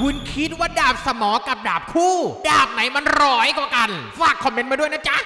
คุณคิดว่าดาบสมอกับดาบคู่ ดาบไหนมันร้อยกว่ากัน ฝากคอมเมนต์มาด้วยนะจ๊ะ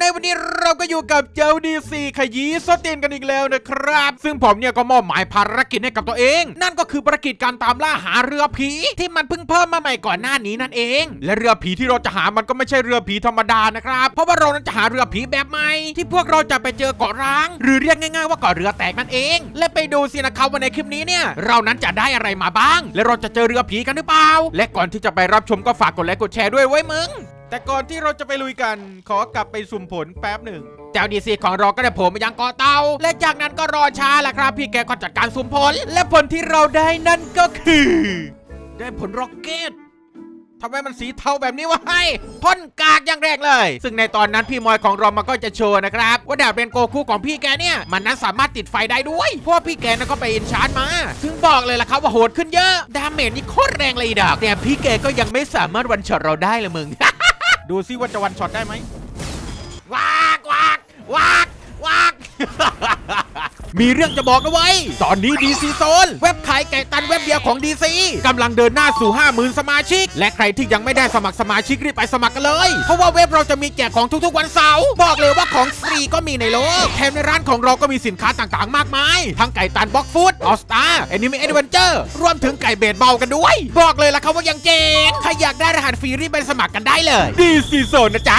ในวันนี้เราก็อยู่กับเจ้าดีซีขยี้สตีนกันอีกแล้วนะครับ ซึ่งผมเนี่ยก็มอบหมายภารกิจให้กับตัวเอง นั่นก็คือภารกิจการตามล่าหาเรือผีที่มันเพิ่งเพิ่มมาใหม่ก่อนหน้านี้นั่นเอง และเรือผีที่เราจะหามันก็ไม่ใช่เรือผีธรรมดานะครับ เพราะว่าเรานั้นจะหาเรือผีแบบใหม่ ที่พวกเราจะไปเจอเกาะร้าง หรือเรียกง่ายๆว่าเกาะเรือแตกนั่นเอง และไปดูสินะครับว่าในคลิปนี้เนี่ย เรานั้นจะได้อะไรมาบ้าง และเราจะเจอเรือผีกันหรือเปล่า และก่อนที่จะไปรับชมก็ฝากกดไลค์กดแชร์ด้วยไว้มึง แต่ก่อนที่เราจะไปลุยกัน ขอกลับไปสุ่มผลแป๊บหนึ่ง เจ้าดีซีของเราก็ได้โผล่มายังเกาะเตา และจากนั้นก็รอช้าแหละครับ พี่แกก็จัดการสุ่มผล และผลที่เราได้นั่นก็คือ ได้ผลร็อกเก็ตทำไมมันสีเทาแบบนี้วะให้พ่นกากอย่างแรกเลย ซึ่งในตอนนั้นพี่มอยของเรามันก็จะโชว์นะครับ ว่าดาบเรนโกคู่ของพี่แกเนี่ย มันนั้นสามารถติดไฟได้ด้วย เพราะว่าพี่แกนั้นก็ไปอินชาร์จมา ซึ่งบอกเลยล่ะครับว่าโหดขึ้นเยอะ ดาเมจนี่โคตรแรงเลยอีดอกแต่พี่แกก็ยังไม่สามารถวันช็อตเราได้เลยมึง ดูซิว่าจะวันช็อตได้ไหมวากวากวากวาก มีเรื่องจะบอกนะเว้ย ตอนนี้ DC Zone เว็บขายไก่ตันเว็บเดียวของ DC กำลังเดินหน้าสู่ 50,000 สมาชิก และใครที่ยังไม่ได้สมัครสมาชิกรีบไปสมัครกันเลย เพราะว่าเว็บเราจะมีแจกของทุกๆวันเสาร์ บอกเลยว่าของฟรีก็มีในโลก แถมในร้านของเราก็มีสินค้าต่างๆ มากมาย ทั้งไก่ตันบ็อกฟู้ดออสตาแอนิเมะแอดเวนเจอร์รวมถึงไก่เบสบอลกันด้วย บอกเลยล่ะครับว่ายังเจ๋งใครอยากได้รหัสฟรีรีบไปสมัครกันได้เลย DC Zone นะจ๊ะ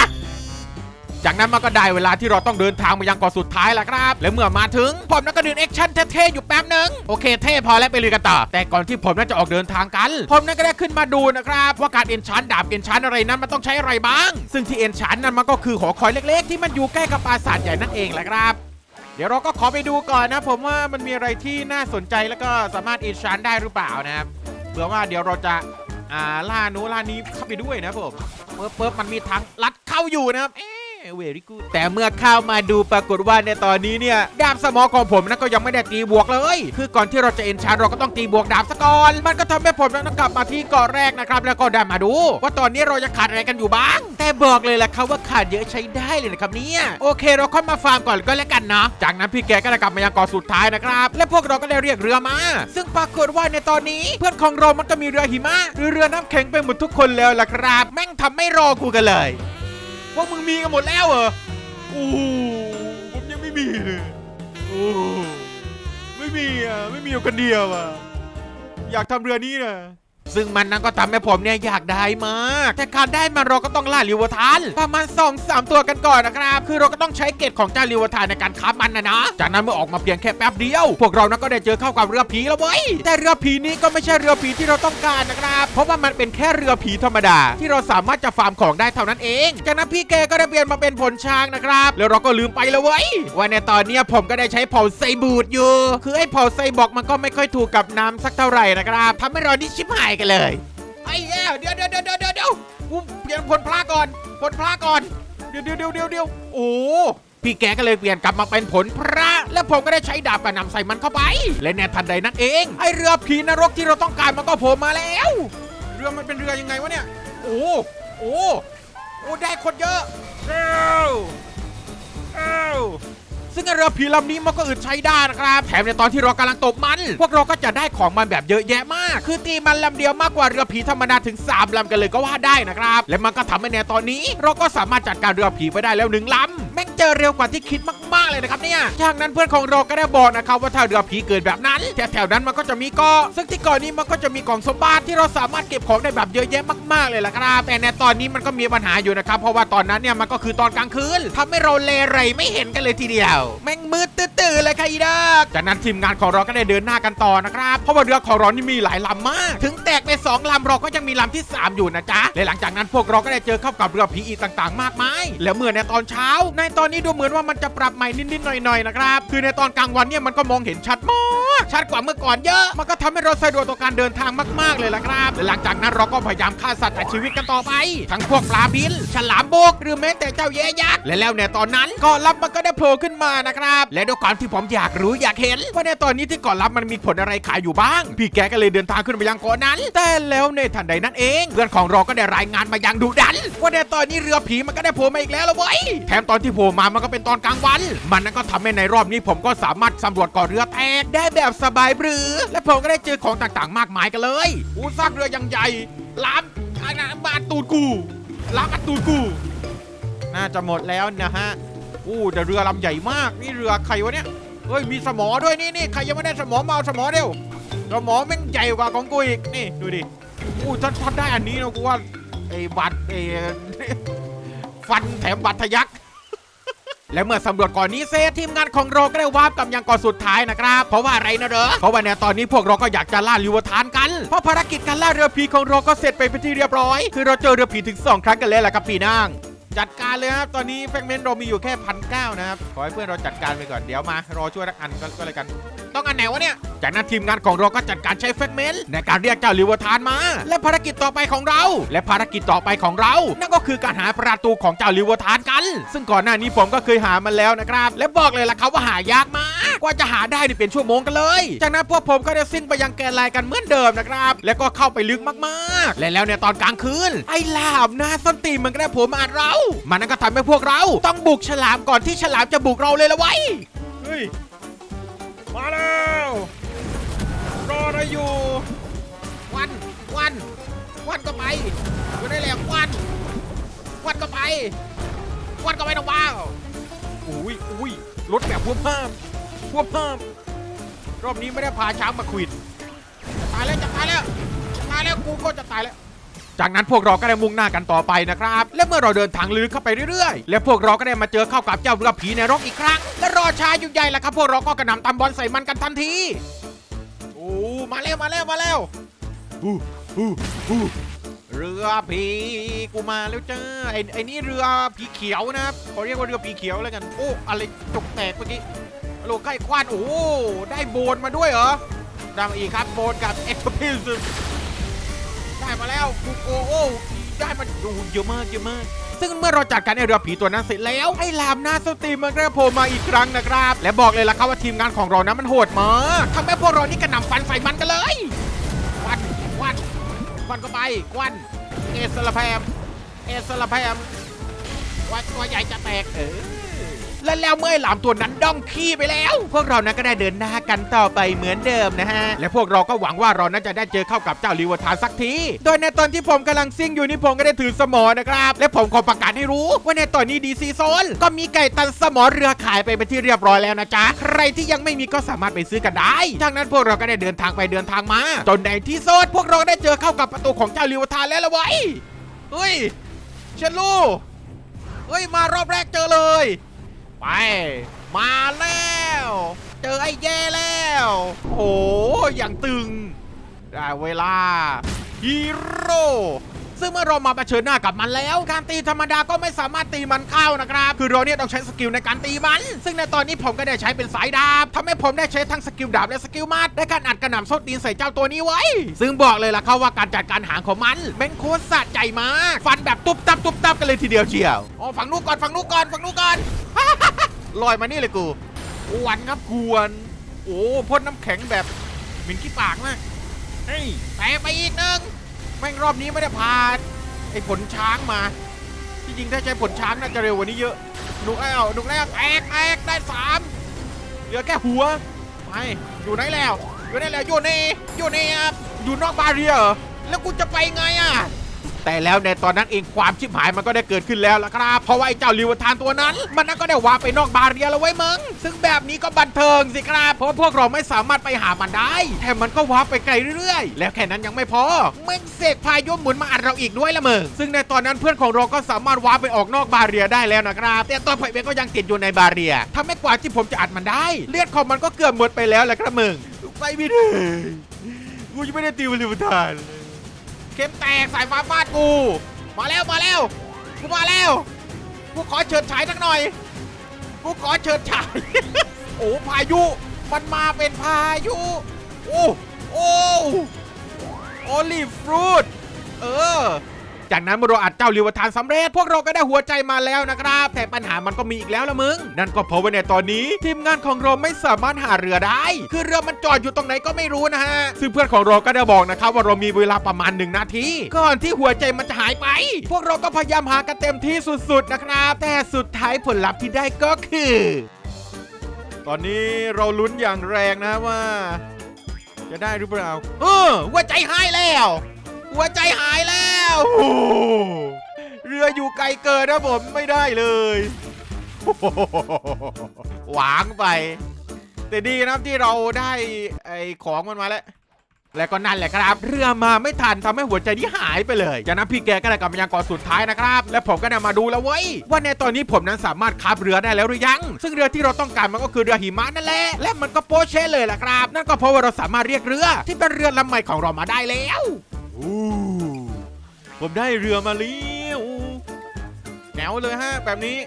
จากนั้นมันก็ได้เวลาที่เราต้องเดินทางมายังเกาะสุดท้ายแล้วครับ และเมื่อมาถึงผมนั้นก็ดึงแอคชั่นเท่ๆอยู่แป๊บหนึ่งโอเคเท่พอแล้วไปเลยกันต่อ แต่ก่อนที่ผมนั้นจะออกเดินทางกัน ผมนั้นก็ได้ขึ้นมาดูนะครับว่าการเอ็นชานดาบเอ็นชานอะไรนั้นมันต้องใช้อะไรบ้าง ซึ่งที่เอ็นชานนั้นมันก็คือหอคอยเล็ก ๆ ที่มันอยู่ใกล้กับปราสาทใหญ่นั่นเองแหละครับเดี๋ยวเราก็ขอไปดูก่อนนะ ผมว่ามันมีอะไรที่น่าสนใจแล้วก็สามารถเอ็นชานได้หรือเปล่านะครับเผื่อว่าเดี๋ยวเราจะอ่าล่านู้นล่านี้เข้าไปด้วยนะผมเปิบเปิบมันมีทางลัดเข้าอยู่นะครับเอ๊ เวริกูแต่เมื่อเข้ามาดูปรากฏว่าในตอนนี้เนี่ย ดาบสมอของผมนะก็ยังไม่ได้ตีบวกเลย คือก่อนที่เราจะเอ็นชานเราก็ต้องตีบวกดาบซะก่อน มันก็ทำให้ผมนั้นต้องกลับมาที่เกาะแรกนะครับ แล้วก็ได้มาดู ว่าตอนนี้เราจะขาดอะไรกันอยู่บ้าง แต่บอกเลยแหละครับว่าขาดเยอะใช้ได้เลยนะครับเนี่ยโอเค เราค่อยมาฟาร์มก่อนก็แล้วกันนะจากนั้นพี่แกก็ได้กลับมายังเกาะสุดท้ายนะครับ และพวกเราก็ได้เรียกเรือมา ซึ่งปรากฏว่าในตอนนี้เพื่อนของเรามันก็มีเรือหิมะหรือเรือน้ำแข็งไปหมดทุกคนแล้วล่ะครับ แม่งทำไม่รอกูกันเลย พวกมึงมีกันหมดแล้วเหรอโอ้ผมยังไม่มีเลยโอ้ไม่มีอะ ไม่มีอยู่คนเดียวอะ อยากทำเรือนี้นะ ซึ่งมันนั้นก็ทำให้ผมเนี่ยอยากได้มาก แต่การได้มันเราก็ต้องล่าลิวทานประมาณ2อสามตัวกันก่อนนะครับ คือเราก็ต้องใช้เกตของเจ้าลิวทานในการค้ามันนะนะ จากนั้นเมื่อออกมาเพียงแค่แป๊บเดียว พวกเรานั้นก็ได้เจอเข้ากับเรือผีแล้วเว้ย แต่เรือผีนี้ก็ไม่ใช่เรือผีที่เราต้องการนะครับ เพราะว่ามันเป็นแค่เรือผีธรรมดา ที่เราสามารถจะฟาร์มของได้เท่านั้นเอง จากนั้นพี่แกก็ได้เปลี่ยนมาเป็นผลช้างนะครับ แล้วเราก็ลืมไปแล้วเว้ยว่าในตอนนี้ผมก็ได้ใช้เผาไซบูดอยู่ คือไอ้เผาไซบอกมันก็ไม่ค่อยถูกกับน้ำสักเท่าไหร่นะครับทำให้เรานี่ชิบหายกันเลย ไอ้แย่เดี๋ยวเดี๋ยวเดี๋ยวเดี๋ยวเดี๋ยวกูเปลี่ยนผลพลาก่อนผลพลาก่อน เดี๋ยวเดี๋ยวเดี๋ยวเดี๋ยวเดี๋ยวโอ้พี่แกก็เลยเปลี่ยนกลับมาเป็นผลพระ และผมก็ได้ใช้ดาบกระหน่ำใส่มันเข้าไป และในทันใดนั้นเองไอเรือผีนรกที่เราต้องการมันก็โผล่มาแล้ว เรือมันเป็นเรือยังไงวะเนี่ย โอ้โอ้โอ้ได้คนเยอะเอ้าเอ้าซึ่ งไอ้เรือผีลำนี้มันก็อึดใช้ได้นะครับแถมในตอนที่เรากำลังตบมัน พวกเราก็จะได้ของมันแบบเยอะแยะมาก คือตีมันลำเดียวมากกว่าเรือผีธรรมดาถึง3ลำกันเลยก็ว่าได้นะครับ และมันก็ทำให้ในตอนนี้ เราก็สามารถจัดการเรือผีไปได้แล้วหนึ่งลำแม่งเจอเร็วกว่าที่คิดมากๆเลยนะครับเนี่ยจากนั้นเพื่อนของเราก็ได้บอกนะครับว่าถ้าเรือผีเกิดแบบนั้นแถวๆนั้นมันก็จะมีเกาะซึ่งที่เกาะนี้มันก็จะมีกล่องสมบัติที่เราสามารถเก็บของได้แบบเยอะแยะมากๆเลยล่ะครับแต่ในตอนนี้มันก็มีปัญหาอยู่นะครับเพราะว่าตอนนั้นเนี่ยมันก็คือตอนกลางคืนทำให้เราเลไรไม่เห็นกันเลยทีเดียว แม่งมืดตื้อๆเลยค่ะอีดักจากนั้นทีมงานของเราก็ได้เดินหน้ากันต่อนะครับเพราะว่าเรือของเรานี่มีหลายลำมาก ถึงแตกไปสองลำเราก็ยังมีลำที่ 3 อยู่นะจ๊ะและหลังจากนั้นพวกเราก็ได้เจอเข้ากับเรือผีอีกต่าง ๆ มากมาย แล้วเมื่อในตอนเช้า ในตอนนี้ดูเหมือนว่ามันจะปรับใหม่นิดๆหน่อยๆนะครับ คือในตอนกลางวันเนี่ยมันก็มองเห็นชัดมากชัดกว่าเมื่อก่อนเยอะ มันก็ทำให้เราสะดวกต่อการเดินทางมากๆเลยละครับและหลังจากนั้นเราก็พยายามฆ่าสัตว์แต่ชีวิตกันต่อไป ทั้งพวกปลาบิน ฉลามบกหรือแม้แต่เจ้าแย่ยักษ์และแล้วในตอนนั้นเกาะลับมันก็ได้โผล่ขึ้นมานะครับ และด้วยความที่ผมอยากรู้อยากเห็นว่าในตอนนี้ที่เกาะลับมันมีผลอะไรขายอยู่บ้าง พี่แกก็เลยเดินทางขึ้นไปยังเกาะนั้น แต่แล้วในทันใดนั้นเองเพื่อนของเราก็ได้รายงานมาอย่างดุดันว่าในตอนนี้เรือผีมันก็ได้โผล่มาอีกแล้วละเว้ยแถมตอนที่โผล่มามันก็เป็นตอนกลางวันมันนั้นก็ทำให้ในรอบนี้ผมก็สามารถสำรวจกาะเรือแตกได้แบบสบายหรือ และผมก็ได้เจอของต่างๆ มากมายกันเลย อู้ซากเรือยังใหญ่ล้ามอาณาบาดตูดกูล้ามอัดตูดกู น่าจะหมดแล้วนะฮะอู้แต่เรือลำใหญ่มากนี่เรือใครวะเนี่ยเฮ้ยมีสมอด้วยนี่นี่ใครยังไม่ได้สมอมาเอาสมอเร็วสมอแม่งใหญ่กว่าของกูอีกนี่ดูดิอู้ถ้าถ้าได้อันนี้นะกูว่าไอ้บัตรไอ้ฟันแถมบัตรทะยัก และเมื่อสำรวจก่อนนี้เซทีมงานของเราก็ได้วาร์ปกำยังก่อนสุดท้ายนะครับ เพราะว่าอะไรนะเด้อเพราะว่าในตอนนี้พวกเราก็อยากจะล่าลิวทานกัน เพราะภารกิจการล่าเรือผีของเราก็เสร็จไปเป็นที่เรียบร้อย คือเราเจอเรือผีถึง 2 ครั้งกันแล้วแหละครับพี่นางจัดการเลยครับ ตอนนี้แฟกเมนต์เรามีอยู่แค่พันเก้านะครับ ขอให้เพื่อนเราจัดการไปก่อน เดี๋ยวมา รอช่วยรักอันก็เลยกัน ต้องอันไหนวะเนี่ย จากนั้นทีมงานของเราก็จัดการใช้แฟกเมนต์ในการเรียกเจ้าลิเวอร์ทานมา และภารกิจต่อไปของเรา และภารกิจต่อไปของเรา นั่นก็คือการหาประตูของเจ้าลิเวอร์ทานกัน ซึ่งก่อนหน้านี้ผมก็เคยหามันแล้วนะครับ และบอกเลยล่ะครับว่าหายากมากกว่าจะหาได้นี่เป็นชั่วโมงกันเลย จากนั้นพวกผมก็ได้ซิ่งไปยังแกนไลน์กันเหมือนเดิมนะครับ แล้วก็เข้าไปลึกมากๆ และแล้วในตอนกลางคืน ไอ้ลาบหน้าส้นตีนมันก็ได้ผมมาเรา มันนั่นก็ทำให้พวกเรา ต้องบุกฉลามก่อนที่ฉลามจะบุกเราเลยละไว้ เฮ้ย มาแล้วรออะไรอยู่วันวันวันก็ไปอยู่ได้แล้ววันวันก็ไปวันก็ไปนะว้าวอุ้ยอุ้ยรถแบบพวกเพิ่มพวกเพิ่มรอบนี้ไม่ได้พาช้างมาควิดจะตายแล้วจะตายแล้วจะตายแล้วกูก็จะตายแล้ว จากนั้นพวกเราก็ได้มุ่งหน้ากันต่อไปนะครับ และเมื่อเราเดินทางลึกเข้าไปเรื่อยๆ และพวกเราก็ได้มาเจอเข้ากับเจ้าเรือผีในรกอีกครั้ง และรอชาอยู่ใหญ่แล้วครับ พวกเราก็กระหน่ำตำบอลใส่มันกันทันทีโอ้มาแล้วมาแล้วมาแล้วอู้อู้อู้เรือผีกูมาแล้วจ้าไอ้ไอ้นี่เรือผีเขียวนะครับเขาเรียกว่าเรือผีเขียวแล้วกันโอ้อะไรตกแตกเมื่อกี้โลใกล้ควานโอ้ได้โบนมาด้วยเหรอได้มาอีกครับโบนกับเอ็กซ์พิซได้มา แล้วกูโกโอ้ได้มาดูเยอะมากเยอะมาก ซึ่งเมื่อเราจัดการไอเรือผีตัวนั้นเสร็จแล้วไอ้ลามหน้าสตรีมมันก็โผล่มาอีกครั้งนะครับ และบอกเลยล่ะครับว่าทีมงานของเรานั้นมันโหดมากทำให้พวกเรานี่กระหน่ำฟันใส่มันกันเลยควันควันควันก็ไปควันเอสลาแพมเอสลาแพมว่าตัวใหญ่จะแตกเออ และแล้วเมื่อไอ้หลามตัวนั้นด้องขี้ไปแล้ว พวกเรานั้นก็ได้เดินหน้ากันต่อไปเหมือนเดิมนะฮะ และพวกเราก็หวังว่าเรานั้นจะได้เจอเข้ากับเจ้าลิเวอร์ทานสักที โดยในตอนที่ผมกำลังซิ่งอยู่นี่ผมก็ได้ถือสมอนะครับ และผมขอประกาศให้รู้ ว่าในตอนนี้ดีซีโซนก็มีไก่ตันสมอเรือขายไปเป็นที่เรียบร้อยแล้วนะจ๊ะ ใครที่ยังไม่มีก็สามารถไปซื้อกันได้จากนั้นพวกเราก็ได้เดินทางไปเดินทางมา จนในที่สุดพวกเราก็ได้เจอเข้ากับประตูของเจ้าลิเวอร์ทานแล้วละไว้ยเฮ้ยเชนลูเฮ้ยมารอบแรกเจอเลย ไป มาแล้ว เจอไอ้แย่แล้ว โอ้อย่างตึง ได้เวลาฮีโร่ ซึ่งเมื่อเรามาเผชิญหน้ากับมันแล้ว การตีธรรมดาก็ไม่สามารถตีมันเข้านะครับ คือเราเนี่ยต้องใช้สกิลในการตีมัน ซึ่งในตอนนี้ผมก็ได้ใช้เป็นสายดาบทำให้ผมได้ใช้ทั้งสกิลดาบและสกิลมัดในการอัดกระหน่ำโซตีนใส่เจ้าตัวนี้ไว้ ซึ่งบอกเลยล่ะครับว่าการจัดการหางของมันเป็นโคตรสะใจมากฟันแบบตุบตับตุบตับกันเลยทีเดียวเชียวอ๋อฝั่งนู้นก่อนฝั่งนู้นก่อนฝั่งนู้นก่อนลอยมานี่เลยกูกวนครับกวน โอ้พ่นน้ำแข็งแบบเหม็นขี้ปากมากเฮ้ยแต่ไปอีกหนึ่ง แม่งรอบนี้ไม่ได้พาไอ้ผลช้างมาที่จริงถ้าใช้ผลช้างน่าจะเร็วกว่านี้เยอะหนุกแล้วหนุกแล้วแตกแตกได้สามเหลือแค่หัวไปอยู่ไหนแล้วอยู่ไหนแล้วอยู่ในอยู่ในอะอยู่นอกบาเรียรอแล้วกูจะไปไงอะ แต่แล้วในตอนนั้นเองความชิบหายมันก็ได้เกิดขึ้นแล้วล่ะครับ เพราะว่าไอ้เจ้าลิวทานตัวนั้น มันนั่นก็ได้วาไปนอกบาเรียแล้วไว้มึง ซึ่งแบบนี้ก็บันเทิงสิครับ เพราะพวกเราไม่สามารถไปหามันได้แถมมันก็วาไปไกลเรื่อยๆ แล้วแค่นั้นยังไม่พอมึงเสกพายุหมุนมาอัดเราอีกด้วยละมึง ซึ่งในตอนนั้นเพื่อนของเราก็สามารถวาไปออกนอกบาเรียได้แล้วนะครับ แต่ตัวผมเองก็ยังติดอยู่ในบาเรียทำให้กว่าที่ผมจะอัดมันได้ เลือดของมันก็เกือบหมดไปแล้วแหละครับมึงไปไม่ได้กูยังไม่ได้ตีลิวทานเลย ข็มแตกสายฟ้าฟาดกู มาแล้วมาแล้ว กูมาแล้ว กูขอเฉิดฉายสักหน่อย กูขอเฉิดฉาย โอ้พายุ มันมาเป็นพายุ โอ้ โอ้โอลิฟรูตเออ จากนั้นเมื่อเราอัดเจ้าลิวทานสำเร็จ พวกเราก็ได้หัวใจมาแล้วนะครับ แต่ปัญหามันก็มีอีกแล้วละมึง นั่นก็เพราะว่าในตอนนี้ ทีมงานของเราไม่สามารถหาเรือได้ คือเรือมันจอดอยู่ตรงไหนก็ไม่รู้นะฮะ ซึ่งเพื่อนของเราก็ได้บอกนะครับว่าเรามีเวลาประมาณหนึ่งนาทีก่อนที่หัวใจมันจะหายไป พวกเราก็พยายามหากันเต็มที่สุดๆนะครับ แต่สุดท้ายผลลัพธ์ที่ได้ก็คือ ตอนนี้เราลุ้นอย่างแรงนะว่า จะได้หรือเปล่า เออหัวใจหายแล้ว หัวใจหายแล้วเรืออยู่ไกลเกินนะผมไม่ได้เลยหวางไป แต่ดีนะครับที่เราได้ไอ้ของมันมาแล้วแล้วก็นั่นแหละครับ เรือมาไม่ทันทำให้หัวใจที่หายไปเลยจากนั้นพี่แกก็เลยกลับมายังเกาะสุดท้ายนะครับ และผมก็ได้มาดูแล้วเว้ยว่าในตอนนี้ผมนั้นสามารถขับเรือได้แล้วหรือยัง ซึ่งเรือที่เราต้องการมันก็คือเรือหิมะนั่นแหละและมันก็โปเช่เลยแหละครับ นั่นก็เพราะว่าเราสามารถเรียกเรือที่เป็นเรือลำใหม่ของเรามาได้แล้ว อู้ผมได้เรือมาแล้วแนวเลยฮะแบบนี้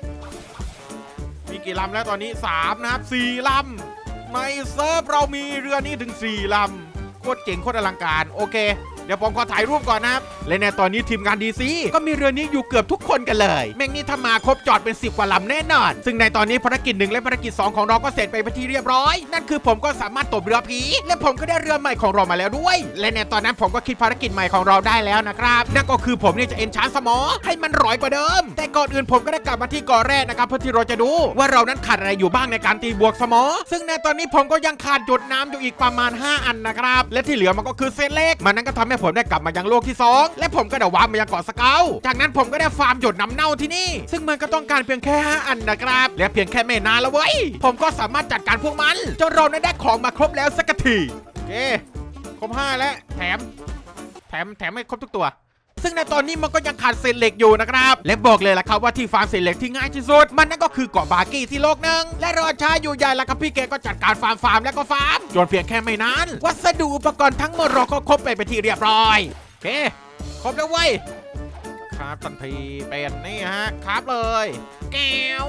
มีกี่ลำแล้วตอนนี้ 3 นะครับ4ลำไม่เซิร์ฟเรามีเรือนี้ถึง 4ลำโคตรเจ๋งโคตรอลังการ โอเค เดี๋ยวผมขอถ่ายรูปก่อนนะครับ และในตอนนี้ทีมงานดีซีก็มีเรือนี้อยู่เกือบทุกคนกันเลย แม่งนี่ถ้ามาครบจอดเป็น 10 กว่าลำแน่นอน ซึ่งในตอนนี้ภารกิจหนึ่งและภารกิจ 2 ของเราก็เสร็จไปเป็นที่เรียบร้อย นั่นคือผมก็สามารถตบเรือผี และผมก็ได้เรือใหม่ของเรามาแล้วด้วย และในตอนนั้นผมก็คิดภารกิจใหม่ของเราได้แล้วนะครับ นั่นก็คือผมเนี่ยจะเอนชานสมอให้มันร้อยกว่าเดิม แต่ก่อนอื่นผมก็ได้กลับมาที่กาะแรกนะครับเพื่อที่เราจะดูว่าเรานั้นขาดอะไรอยู่บ้างในการตีบวกสมอ ซึ่งในตอนนี้ผมก็ยังขาดหยดน้ำอยู่อีกประมาณ 5 อันนะครับและที่เหลือมันก็คือเศษเล็กมันนั้นก็ทำให้ผมได้กลับมายังโลกที่ 2 และผมก็ได้วาร์ปมายังเกาะสเกลจากนั้นผมก็ได้ฟาร์มหยดน้ำเน่าที่นี่ ซึ่งมันก็ต้องการเพียงแค่ 5 อันนะครับ และเพียงแค่ไม่นานแล้วเว้ย ผมก็สามารถจัดการพวกมันจนเราได้ของมาครบแล้วสักทีโอเคครบห้าแล้วแถม แถมแถมให้ครบทุกตัว ซึ่งในตอนนี้มันก็ยังขาดเศษเหล็กอยู่นะครับและบอกเลยล่ะครับว่าที่ฟาร์มเศษเหล็กที่ง่ายที่สุด มันนั่นก็คือเกาะบาร์กี้ที่โลกหนึ่งและรอช้าอยู่ใหญ่ล้วครับพี่เกก็จัดการฟาร์มฟาร์มแล้วก็ฟาร์มจนเพียงแค่ไม่นานวัสดุอุปกรณ์ทั้งหมดเราก็ครบไปเป็นที่เรียบร้อยโอเคครบแล้วเว้ยครับทันทีเป็นนี่ฮะครับเลย แก้ว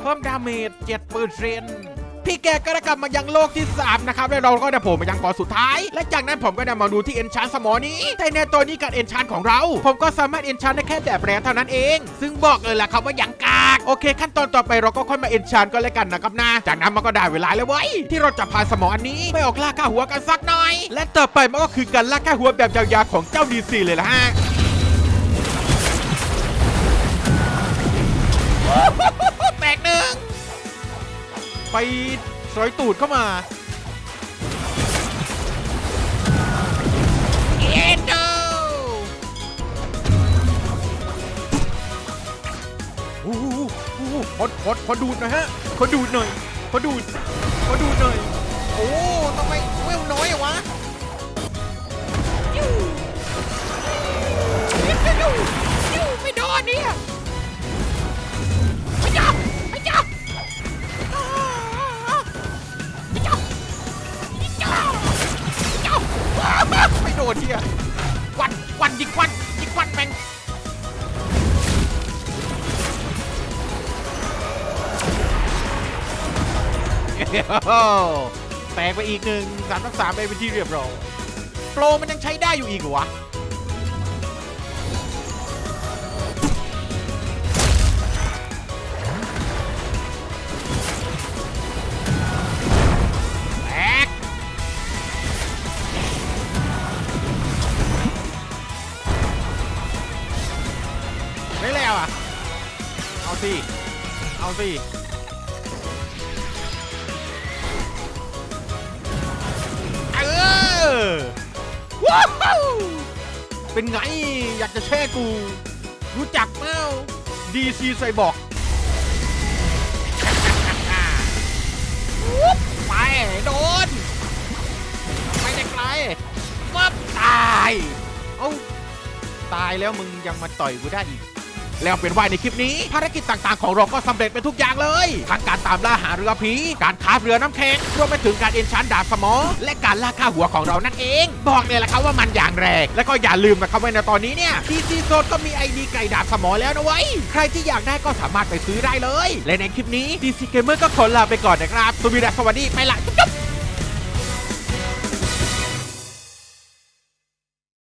เพิ่มดาเมจ7เปอร์เซ็นต์ พี่แกก็ได้กลับมายังโลกที่3นะครับแล้วเราก็ได้โผล่มายังเกาะสุดท้าย และจากนั้นผมก็ได้มาดูที่เอนชานสมอนี้แต่ในตัวนี้การเอนชานของเรา ผมก็สามารถเอนชานได้แค่แบบแรเท่านั้นเอง ซึ่งบอกเลยล่ะครับว่ายังกากโอเค ขั้นตอนต่อไปเราก็ค่อยมาเอนชานก็แล้วกันนะครับนะจากนั้นมันก็ได้เวลาแล้วเว้ยที่เราจะพาสมออันนี้ไปออกล่าค่าหัวกันสักหน่อย และต่อไปมันก็คือการล่าค่าหัวแบบยาวๆของเจ้าดีซีเลยละฮะ ไปสอยตูดเข้ามาเอ็นโดโอ้โหโอ้โหขอขอขอดูดหน่อยฮะขอดูดหน่อยขอดูดขอดูดหน่อย โอ้ แตกไปอีกหนึ่งสามทับสามไปเป็นที่เรียบร้อยโปรมันยังใช้ได้อยู่อีกเหรอวะแตกไม่แล้วอะ เอาสิ เอาสิ อว้าวเป็นไงอยากจะแช่กู รู้จักเปล่าดีซีไซบอกไปโดนไปไกลๆปั๊บตาย เอ้า ตายแล้วมึงยังมาต่อยกูได้อีก แล้วเป็นว่าในคลิปนี้ ภารกิจต่างๆ ของเราก็สำเร็จไปทุกอย่างเลยทั้งการตามล่าหาเรือผีการคาบเรือน้ำแข็งรวมไปถึงการเอนชานดาบสมอ และการล่าค่าหัวของเรานั่นเอง บอกเลยละครับว่ามันอย่างแรงและก็อย่าลืมนะครับว่าในตอนนี้เนี่ยทีซีโซนก็มีไอดีไก่ดาบสมอแล้วนะเว้ยใครที่อยากได้ก็สามารถไปซื้อได้เลย และในคลิปนี้ DC Gamer ก็ขอลาไปก่อนนะครับสวัสดีสวัสดีไปละจุ๊บ